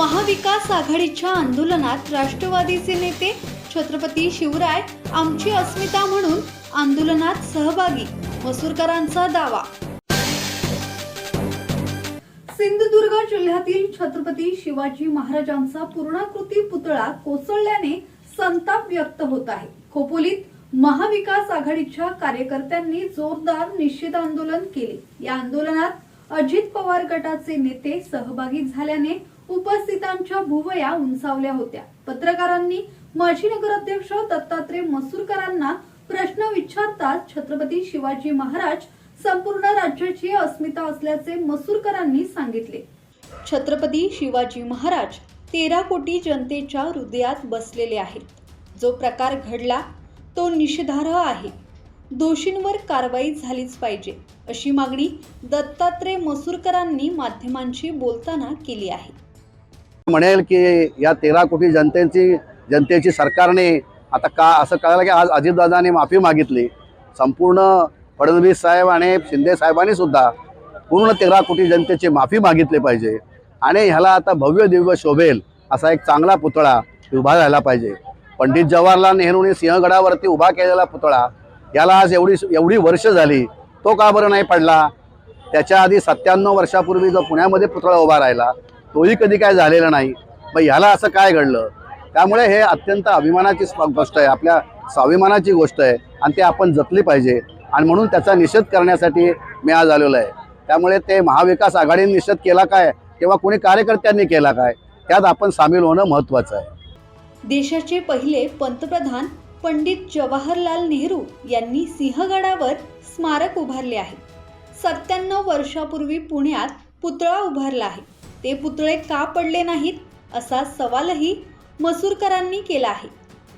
महाविकास आघाडीच्या आंदोलनात राष्ट्रवादीचे नेते छत्रपती शिवराय आमची अस्मिता म्हणून आंदोलनात सहभागी मसूरकरांचा दावा. सिंधुदुर्ग जिल्ह्यातील छत्रपती शिवाजी महाराजांचा पूर्णाकृती पुतळा कोसळल्याने संताप व्यक्त होत आहे. खोपोलीत महाविकास आघाडीच्या कार्यकर्त्यांनी जोरदार निषेध आंदोलन केले. या आंदोलनात अजित पवार गटाचे नेते सहभागी झाल्याने उपस्थितांच्या भुवया उंचावल्या होत्या. पत्रकारांनी माजी नगराध्यक्ष दत्तात्रय मसूरकरांना प्रश्न विचारताच छत्रपती शिवाजी महाराज संपूर्ण राज्याची अस्मिता असल्याचे मसूरकरांनी सांगितले. छत्रपती शिवाजी महाराज तेरा कोटी जनतेच्या हृदयात बसलेले आहेत. जो प्रकार घडला तो निषेधार्ह आहे. दोषींवर कारवाई झालीच पाहिजे अशी मागणी दत्तात्रय मसूरकरांनी माध्यमांशी बोलताना केली आहे. म्हणेल की या तेरा कोटी जनतेची जनतेची सरकारने आता का असं कळालं की आज अजितदादाने माफी मागितली. संपूर्ण फडणवीस साहेब आणि शिंदे साहेबांनी सुद्धा पूर्ण तेरा कोटी जनतेची माफी मागितली पाहिजे. आणि ह्याला आता भव्य दिव्य शोभेल असा एक चांगला पुतळा उभा राहिला पाहिजे. पंडित जवाहरलाल नेहरूंनी सिंहगडावरती उभा केलेला पुतळा याला आज एवढी एवढी वर्ष झाली तो का बरं नाही पडला? त्याच्या आधी सत्त्याण्णव वर्षापूर्वी जो पुण्यामध्ये पुतळा उभा राहिला तोही कधी काय झालेला नाही. मग ह्याला असं काय घडलं? त्यामुळे हे अत्यंत अभिमानाची गोष्ट आहे. आपल्या स्वाभिमानाची गोष्ट आहे आणि ते आपण जपली पाहिजे. आणि म्हणून त्याचा निषेध करण्यासाठी मी आज आलेलो आहे. त्यामुळे ते महाविकास आघाडीने निषेध केला काय? किंवा कोणी कार्यकर्त्यांनी केला काय? त्यात आपण सामील होणं महत्त्वाचं आहे. देशाचे पहिले पंतप्रधान पंडित जवाहरलाल नेहरू यांनी सिंहगडावर स्मारक उभारले आहे. सत्त्याण्णव वर्षापूर्वी पुण्यात पुतळा उभारला आहे. ते पुतळे का पडले नाहीत असा सवालही मसूरकरांनी केला आहे.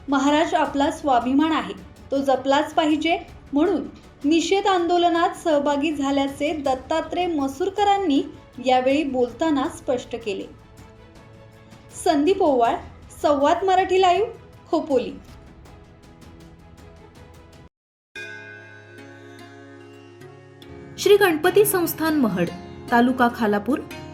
महाराज आपला स्वाभिमान आहे. तो जपलाच पाहिजे म्हणून निषेध आंदोलनात सहभागी झाल्याचे दत्तात्रय मसूरकरांनी यावेळी बोलताना स्पष्ट केले. संदीप ओवाळ संवाद मराठी लाईव्ह खोपोली. श्री गणपती संस्थान महड तालुका खालापूर